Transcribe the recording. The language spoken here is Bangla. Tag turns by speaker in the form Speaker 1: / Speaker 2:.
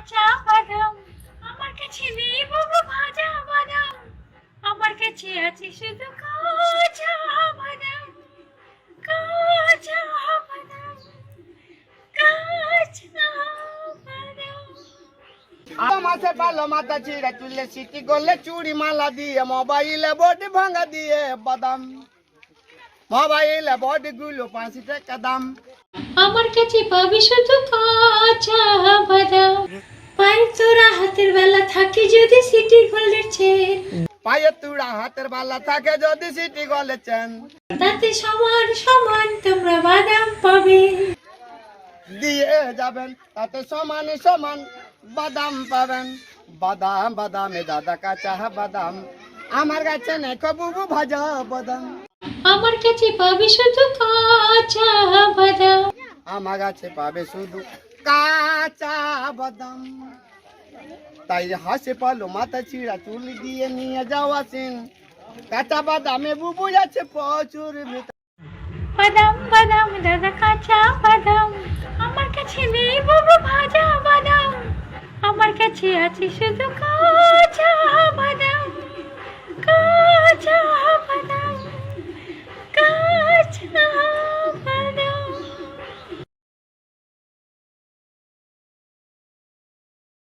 Speaker 1: কাঁচা বাদাম। আমার কাছে নেই বাবু ভাজা বাদাম। আমার কাছে আছে শুধু কাঁচা বাদাম। কাঁচা বাদাম। কাঁচা
Speaker 2: মাথা চুলে সিটি করলে চুড়ি মালা দিয়ে মোবাইলে বডি ভাঙা দিয়ে বাদাম। মোবাইলে বডি গুলো পাঁচি টাকা দাম।
Speaker 1: আমার কাছে পাবি শুধু কাঁচা বাদাম পায়ের তোরা হাতের বেলা থাকে যদি সিটি গোল্ডের চেন।
Speaker 2: পায়ে তুড়া হাতের বালা থাকে যদি সিটি গলে চেন।
Speaker 1: তাতে সমান সমান তোমরা বাদাম পাবে।
Speaker 2: দিয়ে যাবেন তাতে সমানে সমান বাদাম পাবেন। বাদাম বাদামে দাদা কাঁচা বাদাম। আমার কাছে নেই বুবু ভাজা বাদাম।
Speaker 1: আমার কাছে পাবি শুধু কাঁচা বাদাম।
Speaker 2: আমার কাছে পাবে শুধু কাঁচা বাদাম। তাই হাসে পালো মাথা চিড়া চুল দিয়ে নিয়ে যাওয়া আসেন কাঁচা বাদামে বুবু আছে প্রচুর
Speaker 1: বাদাম বাদাম, দাদা, কাঁচা বাদাম। আমার কাছে নেই বুবু, ভাজা বাদাম। আমার কাছে আছে শুধু কাঁচা বাদাম।